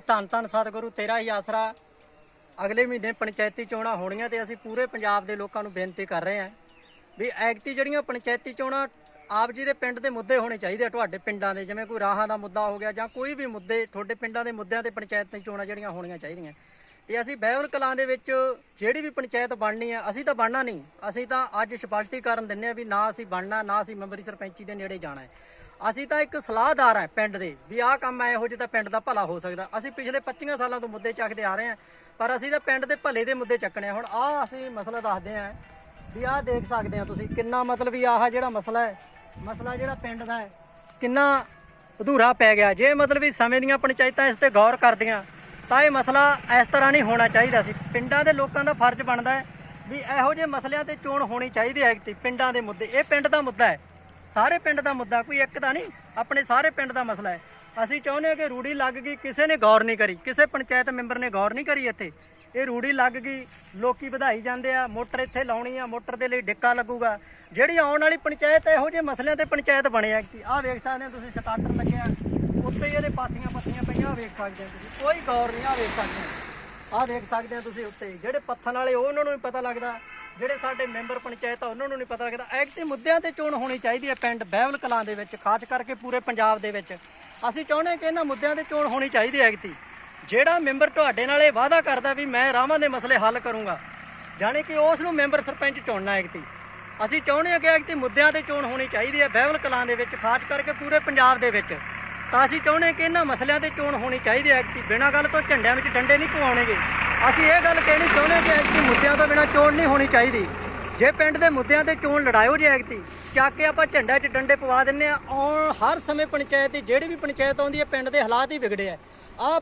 ਧੰਨ ਧੰਨ ਸਤਿਗੁਰੂ, ਤੇਰਾ ਹੀ ਆਸਰਾ। ਅਗਲੇ ਮਹੀਨੇ ਪੰਚਾਇਤੀ ਚੋਣਾਂ ਹੋਣੀਆਂ ਤੇ ਅਸੀਂ ਪੂਰੇ ਪੰਜਾਬ ਦੇ ਲੋਕਾਂ ਨੂੰ ਬੇਨਤੀ ਕਰ ਰਹੇ ਹਾਂ ਵੀ ਐਗਤੀ ਜਿਹੜੀਆਂ ਪੰਚਾਇਤੀ ਚੋਣਾਂ ਆਪ ਜੀ ਦੇ ਪਿੰਡ ਦੇ ਮੁੱਦੇ ਹੋਣੇ ਚਾਹੀਦੇ ਆ, ਤੁਹਾਡੇ ਪਿੰਡਾਂ ਦੇ, ਜਿਵੇਂ ਕੋਈ ਰਾਹਾਂ ਦਾ ਮੁੱਦਾ ਹੋ ਗਿਆ ਜਾਂ ਕੋਈ ਵੀ ਮੁੱਦੇ, ਤੁਹਾਡੇ ਪਿੰਡਾਂ ਦੇ ਮੁੱਦਿਆਂ ਤੇ ਪੰਚਾਇਤ ਪੰਚਾਇਤੀ ਚੋਣਾਂ ਜਿਹੜੀਆਂ ਹੋਣੀਆਂ ਚਾਹੀਦੀਆਂ। ਤੇ ਅਸੀਂ ਬਹਿਵਨ ਕਲਾਂ ਦੇ ਵਿੱਚ ਜਿਹੜੀ ਵੀ ਪੰਚਾਇਤ ਬਣਨੀ ਹੈ ਅਸੀਂ ਤਾਂ ਬਣਨਾ ਨਹੀਂ। ਅਸੀਂ ਤਾਂ ਅੱਜ ਸਪਾਲਟੀ ਸਪਸ਼ਟੀਕਰਨ ਦਿੰਨੇ ਆ ਵੀ ਨਾ ਅਸੀਂ ਬਣਨਾ, ਨਾ ਅਸੀਂ ਮੈਂਬਰੀ ਸਰਪੰਚੀ ਦੇ ਨੇੜੇ ਜਾਣਾ ਹੈ। ਅਸੀਂ ਤਾਂ ਇੱਕ ਸਲਾਹਦਾਰ ਹੈ ਪਿੰਡ ਦੇ, ਵੀ ਆਹ ਕੰਮ ਇਹੋ ਜਿਹਾ ਤਾਂ ਪਿੰਡ ਦਾ ਭਲਾ ਹੋ ਸਕਦਾ। ਅਸੀਂ ਪਿਛਲੇ 25 ਸਾਲਾਂ ਤੋਂ ਮੁੱਦੇ ਚੱਕਦੇ ਆ ਰਹੇ ਹਾਂ, ਪਰ ਅਸੀਂ ਤਾਂ ਪਿੰਡ ਦੇ ਭਲੇ ਦੇ ਮੁੱਦੇ ਚੱਕਣੇ ਆ। ਹੁਣ ਆਹ ਅਸੀਂ ਮਸਲਾ ਦੱਸਦੇ ਆ ਵੀ ਆਹ ਦੇਖ ਸਕਦੇ ਆ ਤੁਸੀਂ, ਕਿੰਨਾ ਮਤਲਬ ਵੀ ਆਹ ਜਿਹੜਾ ਮਸਲਾ ਹੈ, ਮਸਲਾ ਜਿਹੜਾ ਪਿੰਡ ਦਾ ਹੈ, ਕਿੰਨਾ ਅਧੂਰਾ ਪੈ ਗਿਆ। ਜੇ ਮਤਲਬ ਵੀ ਸਮੇਂ ਦੀਆਂ ਪੰਚਾਇਤਾਂ ਇਸ ਤੇ ਗੌਰ ਕਰਦੀਆਂ, ਤਾਂ ਇਹ ਮਸਲਾ ਇਸ ਤਰ੍ਹਾਂ ਨਹੀਂ ਹੋਣਾ ਚਾਹੀਦਾ ਸੀ। ਪਿੰਡਾਂ ਦੇ ਲੋਕਾਂ ਦਾ ਫਰਜ਼ ਬਣਦਾ ਹੈ ਵੀ ਇਹੋ ਜਿਹੇ ਮਸਲਿਆਂ ਤੇ ਚੋਣ ਹੋਣੀ ਚਾਹੀਦੀ ਹੈ ਕਿ ਪਿੰਡਾਂ ਦੇ ਮੁੱਦੇ। ਇਹ ਪਿੰਡ ਦਾ ਮੁੱਦਾ ਹੈ। ਸਾਰੇ ਪਿੰਡ ਦਾ ਮੁੱਦਾ ਕੋਈ ਇੱਕ ਦਾ ਨਹੀਂ, ਆਪਣੇ ਸਾਰੇ ਪਿੰਡ ਦਾ ਮਸਲਾ ਹੈ। ਅਸੀਂ ਚਾਹੁੰਦੇ ਹਾਂ ਕਿ ਰੂੜੀ ਲੱਗ ਗਈ, ਕਿਸੇ ਨੇ ਗੌਰ ਨਹੀਂ ਕਰੀ, ਕਿਸੇ ਪੰਚਾਇਤ ਮੈਂਬਰ ਨੇ ਗੌਰ ਨਹੀਂ ਕਰੀ ਇੱਥੇ। ਇਹ ਰੂੜੀ ਲੱਗ ਗਈ, ਲੋਕੀ ਵਧਾਈ ਜਾਂਦੇ ਆ, ਮੋਟਰ ਇੱਥੇ ਲਾਉਣੀ ਆ, ਮੋਟਰ ਦੇ ਲਈ ਡਿੱਕਾ ਲੱਗੂਗਾ। ਜਿਹੜੀ ਆਉਣ ਵਾਲੀ ਪੰਚਾਇਤ ਇਹੋ ਜਿਹੇ ਮਸਲਿਆਂ ਤੇ ਪੰਚਾਇਤ ਬਣੇ ਆ। ਕਿ ਆਹ ਵੇਖ ਸਕਦੇ ਹੋ ਤੁਸੀਂ ਸਟਾਰਟਰ ਲੱਗਿਆ ਉੱਤੇ ਇਹਦੇ ਪਾਤੀਆਂ ਪੱਤੀਆਂ ਪਈਆਂ, ਆਹ ਵੇਖ ਸਕਦੇ ਹੋ ਤੁਸੀਂ। ਕੋਈ ਗੌਰ ਨਹੀਂ ਆ ਵੇਖ ਸਕਦੇ ਹੋ। ਆਹ ਦੇਖ ਸਕਦੇ ਹੋ ਤੁਸੀਂ ਉੱਤੇ। ਜਿਹੜੇ ਪੱਥਰ ਵਾਲੇ, ਉਹ ਉਹਨਾਂ ਨੂੰ ਵੀ ਪਤਾ ਲੱਗਦਾ। ਜਿਹੜੇ ਸਾਡੇ ਮੈਂਬਰ ਪੰਚਾਇਤ ਆ, ਉਹਨਾਂ ਨੂੰ ਨਹੀਂ ਪਤਾ ਲੱਗਦਾ। ਐਕਟਿਵ ਮੁੱਦਿਆਂ ਤੇ ਚੋਣ ਹੋਣੀ ਚਾਹੀਦੀ ਹੈ ਪਿੰਡ ਬਹਿਵਲ ਕਲਾਂ ਦੇ ਵਿੱਚ, ਖਾਸ ਕਰਕੇ ਪੂਰੇ ਪੰਜਾਬ ਦੇ ਵਿੱਚ। ਅਸੀਂ ਚਾਹੁੰਦੇ ਹਾਂ ਕਿ ਇਹਨਾਂ ਮੁੱਦਿਆਂ ਤੇ ਚੋਣ ਹੋਣੀ ਚਾਹੀਦੀ ਹੈ ਐਕਟਿਵ ਜਿਹੜਾ ਮੈਂਬਰ ਤੁਹਾਡੇ ਨਾਲ ਇਹ ਵਾਅਦਾ ਕਰਦਾ ਵੀ ਮੈਂ ਰਾਵਾਂ ਦੇ ਮਸਲੇ ਹੱਲ ਕਰੂੰਗਾ ਜਾਣੀ ਕਿ ਉਸ ਨੂੰ ਮੈਂਬਰ ਸਰਪੰਚ ਚੁਣਨਾ ਐਕਟਿਵ ਅਸੀਂ ਚਾਹੁੰਦੇ ਹਾਂ ਕਿ ਐਕਟਿਵ ਮੁੱਦਿਆਂ ਤੇ ਚੋਣ ਹੋਣੀ ਚਾਹੀਦੀ ਹੈ ਬਹਿਵਲ ਕਲਾਂ ਦੇ ਵਿੱਚ, ਖਾਸ ਕਰਕੇ ਪੂਰੇ ਪੰਜਾਬ ਦੇ ਵਿੱਚ। ਤਾਂ ਅਸੀਂ ਚਾਹੁੰਦੇ ਹਾਂ ਕਿ ਇਹਨਾਂ ਮਸਲਿਆਂ ਤੇ ਚੋਣ ਹੋਣੀ ਚਾਹੀਦੀ ਹੈ ਕਿ ਬਿਨਾਂ ਗੱਲ ਤੋਂ ਝੰਡਿਆਂ ਵਿੱਚ ਡੰਡੇ ਨਹੀਂ ਪਵਾਉਣਗੇ। ਅਸੀਂ ਇਹ ਗੱਲ ਕਹਿਣੀ ਚਾਹੁੰਦੇ ਹਾਂ ਕਿ ਐਕਟੀ ਮੁੱਦਿਆਂ ਤੋਂ ਬਿਨਾਂ ਚੋਣ ਨਹੀਂ ਹੋਣੀ ਚਾਹੀਦੀ। ਜੇ ਪਿੰਡ ਦੇ ਮੁੱਦਿਆਂ ਤੇ ਚੋਣ ਲੜਾਇਓ ਜੇ ਐਕਟੀ ਚੱਕ ਕੇ ਆਪਾਂ ਝੰਡਾ 'ਚ ਡੰਡੇ ਪਵਾ ਦਿੰਨੇ ਆ ਔਰ ਹਰ ਸਮੇਂ ਪੰਚਾਇਤ ਦੀ ਜਿਹੜੀ ਵੀ ਪੰਚਾਇਤ ਆਉਂਦੀ ਹੈ, ਪਿੰਡ ਦੇ ਹਾਲਾਤ ਹੀ ਵਿਗੜੇ ਆ। ਆ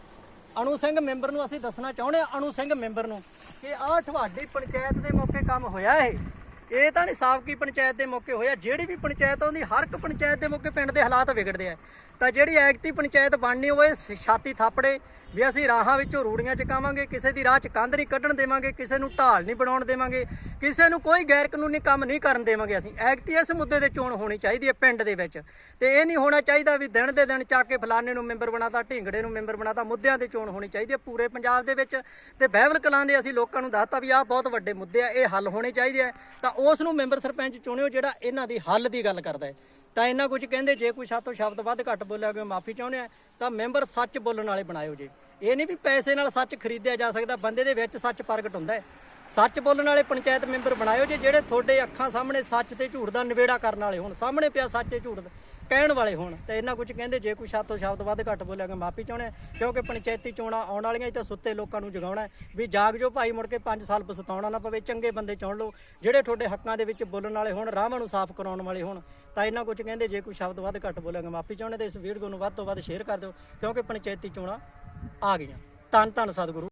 ਅਨੂ ਸਿੰਘ ਮੈਂਬਰ ਨੂੰ ਅਸੀਂ ਦੱਸਣਾ ਚਾਹੁੰਦੇ ਆ ਅਨੂ ਸਿੰਘ ਮੈਂਬਰ ਨੂੰ, ਕਿ ਆਹ ਤੁਹਾਡੀ ਪੰਚਾਇਤ ਦੇ ਮੌਕੇ ਕੰਮ ਹੋਇਆ ਇਹ। ਇਹ ਤਾਂ ਨਹੀਂ ਸਾਬਕੀ ਪੰਚਾਇਤ ਦੇ ਮੌਕੇ ਹੋਇਆ, ਜਿਹੜੀ ਵੀ ਪੰਚਾਇਤ ਆਉਂਦੀ, ਹਰ ਇੱਕ ਪੰਚਾਇਤ ਦੇ ਮੌਕੇ ਪਿੰਡ ਦੇ ਹਾਲਾਤ ਵਿਗੜਦੇ ਆ। ਤਾਂ ਜਿਹੜੀ ਐਕਟੀ ਪੰਚਾਇਤ ਬਣਨੀ ਉਹ ਇਹ ਛਾਤੀ ਥਾਪੜੇ, ਵੀ ਅਸੀਂ ਰਾਹਾਂ ਵਿੱਚੋਂ ਰੂੜੀਆਂ ਚਕਾਵਾਂਗੇ, ਕਿਸੇ ਦੀ ਰਾਹ 'ਚ ਕੰਧ ਨਹੀਂ ਕੱਢਣ ਦੇਵਾਂਗੇ, ਕਿਸੇ ਨੂੰ ਢਾਲ ਨਹੀਂ ਬਣਾਉਣ ਦੇਵਾਂਗੇ, ਕਿਸੇ ਨੂੰ ਕੋਈ ਗੈਰ ਕਾਨੂੰਨੀ ਕੰਮ ਨਹੀਂ ਕਰਨ ਦੇਵਾਂਗੇ ਅਸੀਂ। ਐਕਟੀ ਇਸ ਮੁੱਦੇ ਤੇ ਚੋਣ ਹੋਣੀ ਚਾਹੀਦੀ ਹੈ ਪਿੰਡ ਦੇ ਵਿੱਚ। ਤੇ ਇਹ ਨਹੀਂ ਹੋਣਾ ਚਾਹੀਦਾ ਵੀ ਦਿਨ ਦੇ ਦਿਨ ਚੱਕ ਕੇ ਫਲਾਣੇ ਨੂੰ ਮੈਂਬਰ ਬਣਾਤਾ, ਢਿੰਗੜੇ ਨੂੰ ਮੈਂਬਰ ਬਣਾਤਾ, ਮੁੱਦਿਆਂ ਤੇ ਚੋਣ ਹੋਣੀ ਚਾਹੀਦੀ ਹੈ ਪੂਰੇ ਪੰਜਾਬ ਦੇ ਵਿੱਚ। ਤੇ ਬਹਿਵਲ ਕਲਾਂ ਦੇ ਅਸੀਂ ਲੋਕਾਂ ਨੂੰ ਦੱਸਤਾ ਵੀ ਆਹ ਬਹੁਤ ਵੱਡੇ ਮੁੱਦੇ ਆ, ਇਹ ਹੱਲ ਹੋਣੇ ਚਾਹੀਦੇ ਆ। ਤਾਂ ਉਸ ਨੂੰ ਮੈਂਬਰ ਸਰਪੰਚ ਚੁਣਿਓ ਜਿਹੜਾ ਇਹਨਾਂ ਦੀ ਹੱਲ ਦੀ ਗੱਲ ਕਰਦਾ ਹੈ। ਤਾਂ ਇਹਨਾਂ ਕੁਝ ਕਹਿੰਦੇ ਜੇ ਕੋਈ ਸਾਤੋਂ ਸ਼ਬਦ ਵੱਧ ਘੱਟ ਬੋਲਿਆ ਕੋਈ ਮਾਫੀ ਚਾਹੁੰਦੇ ਆ ਤਾਂ ਮੈਂਬਰ ਸੱਚ ਬੋਲਣ ਵਾਲੇ ਬਣਾਇਓ ਜੀ। ਇਹ ਨਹੀਂ ਵੀ ਪੈਸੇ ਨਾਲ ਸੱਚ ਖਰੀਦਿਆ ਜਾ ਸਕਦਾ ਬੰਦੇ ਦੇ ਵਿੱਚ ਸੱਚ ਪ੍ਰਗਟ ਹੁੰਦਾ ਹੈ। ਸੱਚ ਬੋਲਣ ਵਾਲੇ ਪੰਚਾਇਤ ਮੈਂਬਰ ਬਣਾਇਓ ਜੇ ਜਿਹੜੇ ਤੁਹਾਡੇ ਅੱਖਾਂ ਸਾਹਮਣੇ ਸੱਚ ਤੇ ਝੂਠ ਦਾ ਨਿਬੇੜਾ ਕਰਨ ਵਾਲੇ ਹੋਣ ਸਾਹਮਣੇ ਪਿਆ ਸੱਚ ਤੇ ਝੂਠ ਦਾ ਕਹਿਣ ਵਾਲੇ ਹੋਣ। ਤੇ ਇਹਨਾਂ ਕੁਝ ਕਹਿੰਦੇ ਜੇ ਕੋਈ ਸ਼ਾਤੋਂ ਸ਼ਬਦ ਵੱਧ ਘੱਟ ਬੋਲਿਆ ਗਿਆ ਮਾਫੀ ਚਾਹੁੰਦੇ ਆ, ਕਿਉਂਕਿ ਪੰਚਾਇਤੀ ਚੋਣਾਂ ਆਉਣ ਵਾਲੀਆਂ ਹੀ ਤਾਂ ਸੁੱਤੇ ਲੋਕਾਂ ਨੂੰ ਜਗਾਉਣਾ ਵੀ ਜਾਗ ਜੋ ਭਾਈ ਮੁੜ ਕੇ 5 ਸਾਲ ਪਸਤਾਉਣਾ ਨਾ ਪਵੇ ਚੰਗੇ ਬੰਦੇ ਚੁਣ ਲਓ। ਜਿਹੜੇ ਤੁਹਾਡੇ ਹੱਕਾਂ ਦੇ ਵਿੱਚ ਬੋਲਣ ਵਾਲੇ ਹੋਣ ਰਾਹਾਂ ਨੂੰ ਸਾਫ਼ ਕਰਾਉਣ ਵਾਲੇ ਹੋਣ ਤਾਂ ਇਹਨਾਂ ਕੁਝ ਕਹਿੰਦੇ ਜੇ ਕੋਈ ਸ਼ਬਦ ਵੱਧ ਘੱਟ ਬੋਲਿਆ ਗਿਆ ਮਾਫੀ ਚਾਹੁੰਦੇ ਤੇ ਇਸ ਵੀਡੀਓ ਨੂੰ ਵੱਧ ਤੋਂ ਵੱਧ ਸ਼ੇਅਰ ਕਰ ਦਿਓ, ਕਿਉਂਕਿ ਪੰਚਾਇਤੀ ਚੋਣਾਂ ਆ ਗਈਆਂ। ਧੰਨ ਧੰਨ ਸਤਿਗੁਰੂ।